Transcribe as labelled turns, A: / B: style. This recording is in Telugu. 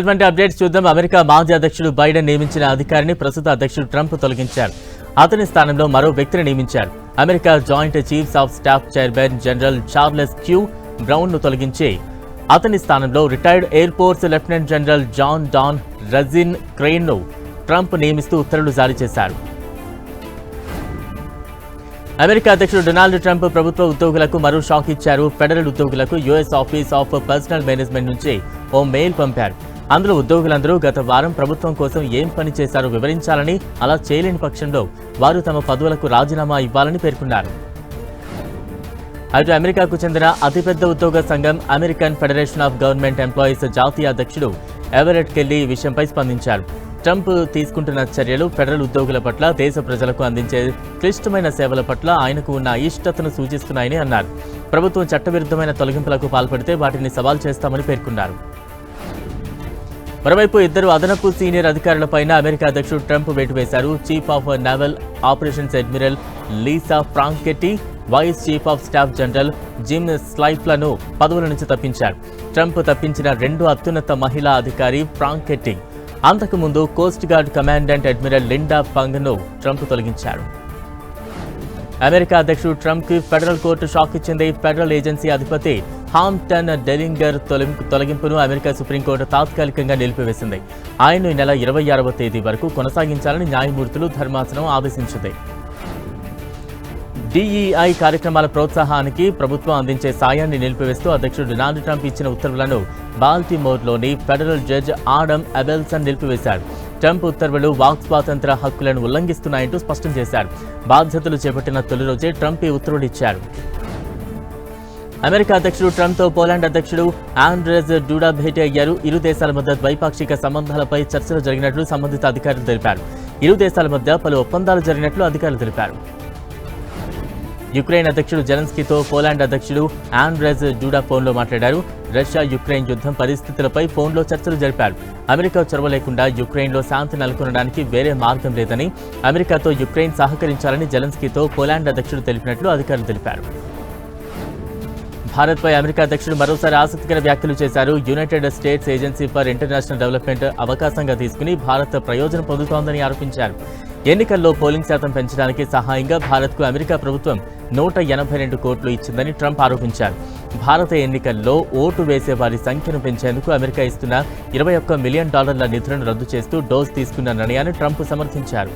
A: ఇటువంటి అప్డేట్స్ చూద్దాం. అమెరికా మాజీ అధ్యక్షుడు బైడెన్ నియమించిన అధికారిని ప్రస్తుత అధ్యక్షుడు ట్రంప్ తొలగించారు. అతని స్థానంలో మరో వ్యక్తిని నియమించారు. America joint chiefs of staff chairman general Charles Q బ్రౌన్ను తొలగించి అతని స్థానంలో retired air force lieutenant general John Dan Razin క్రెయిన్ను Trump నియమిస్తూ ఉత్తర్వులు జారీ చేశారు. అమెరికా అధ్యక్షుడు డొనాల్డ్ ట్రంప్ ప్రభుత్వ ఉద్యోగులకు మరో షాక్ ఇచ్చారు. ఫెడరల్ ఉద్యోగులకు US office of personnel management నుంచి ఓ మెయిల్ పంపారు. అందులో ఉద్యోగులందరూ గత వారం ప్రభుత్వం కోసం ఏం పని చేశారో వివరించాలని అలా చేయలేని పక్షంలో వారు తమ పదవులకు రాజీనామా ఇవ్వాలని పేర్కొన్నారు. అటు అమెరికాకు చెందిన అతిపెద్ద ఉద్యోగ సంఘం American Federation of Government Employees జాతీయ అధ్యక్షుడు ఎవరెట్ కెల్లీ విషయంపై స్పందించారు. ట్రంప్ తీసుకుంటున్న చర్యలు ఫెడరల్ ఉద్యోగుల పట్ల దేశ ప్రజలకు అందించే క్లిష్టమైన సేవల పట్ల ఆయనకు ఉన్న అయిష్టతను సూచిస్తున్నాయని అన్నారు. ప్రభుత్వం చట్టవిరుద్ధమైన తొలగింపులకు పాల్పడితే వాటిని సవాల్ చేస్తామని పేర్కొన్నారు. మరోవైపు ఇద్దరు అదనపు సీనియర్ అధికారులపైన అమెరికా అధ్యక్షుడు ట్రంప్ వేటు వేశారు. Chief of naval operations admiral Lisa Franchetti vice chief of staff general Jim స్లైఫ్లను పదవుల నుంచి తప్పించారు. ట్రంప్ తప్పించిన రెండు అత్యున్నత మహిళా అధికారి ఫ్రాంకెట్టి. అంతకుముందు coast guard commandant admiral Linda పంగ్ను Trump తొలగించారు. అమెరికా అధ్యక్షుడు ట్రంప్కి ఫెడరల్ కోర్టు షాక్ ఇచ్చింది. ఫెడరల్ ఏజెన్సీ అధిపతి హామ్టన్ డెలింగర్ తొలగింపు తొలగింపును అమెరికా సుప్రీంకోర్టు తాత్కాలికంగా నిలిపివేసింది. ఆయన ఈ నెల ఇరవై ఆరవ తేదీ వరకు కొనసాగించాలని న్యాయమూర్తులు ధర్మాసనం ఆదేశించింది. డిఈఐ కార్యక్రమాల ప్రోత్సాహానికి ప్రభుత్వం అందించే సాయాన్ని నిలిపివేస్తూ అధ్యక్షుడు డొనాల్డ్ ట్రంప్ ఇచ్చిన ఉత్తర్వులను బాల్టిమోర్లోని ఫెడరల్ జడ్జ్ ఆడమ్ అబెల్సన్ నిలిపివేశాడు. ట్రంప్ ఉత్తర్వులు వాక్ స్వాతంత్ర హక్కులను ఉల్లంఘిస్తున్నాయంటూ స్పష్టం చేశారు. బాధ్యతలు చేపట్టిన తొలి రోజే ట్రంప్ ఈ ఉత్తర్వులు ఇచ్చారు. అమెరికా అధ్యక్షుడు ట్రంప్తో పోలాండ్ అధ్యక్షుడు ఆండ్రెజ్ డూడా భేటీ అయ్యారు. ఇరు దేశాల మధ్య ద్వైపాక్షిక సంబంధాలపై చర్చలు జరిగినట్లు సంబంధిత అధికారులు తెలిపారు. ఇరు దేశాల మధ్య పలు ఒప్పందాలు జరిగినట్లు అధికారులు తెలిపారు. యుక్రెయిన్ అధ్యక్షుడు జెలెన్స్కీతో పోలాండ్ అధ్యక్షుడు ఆండ్రెజ్ డూడా ఫోన్లో మాట్లాడారు. రష్యా యుక్రెయిన్ యుద్ధం పరిస్థితులపై ఫోన్లో చర్చలు జరిపారు. అమెరికా చొరవ లేకుండా యుక్రెయిన్లో శాంతి నెలకొనడానికి వేరే మార్గం లేదని అమెరికాతో యుక్రెయిన్ సహకరించాలని జెలెన్స్కీతో పోలాండ్ అధ్యక్షుడు తెలిపినట్లు అధికారులు తెలిపారు. భారత్పై అమెరికా అధ్యక్షుడు మరోసారి ఆసక్తికర వ్యాఖ్యలు చేశారు. United States Agency for International Development అవకాశంగా తీసుకుని భారత్ ప్రయోజనం పొందుతోందని ఆరోపించారు. ఎన్నికల్లో పోలింగ్ శాతం పెంచడానికి సహాయంగా భారత్కు అమెరికా ప్రభుత్వం నూట ఎనభై రెండు కోట్లు ఇచ్చిందని ట్రంప్ ఆరోపించారు. భారత ఎన్నికల్లో ఓటు వేసే వారి సంఖ్యను పెంచేందుకు అమెరికా ఇస్తున్న ఇరవై ఒక్క మిలియన్ డాలర్ల నిధులను రద్దు చేస్తూ డోస్ తీసుకున్న నిర్ణయాన్ని ట్రంప్ సమర్థించారు.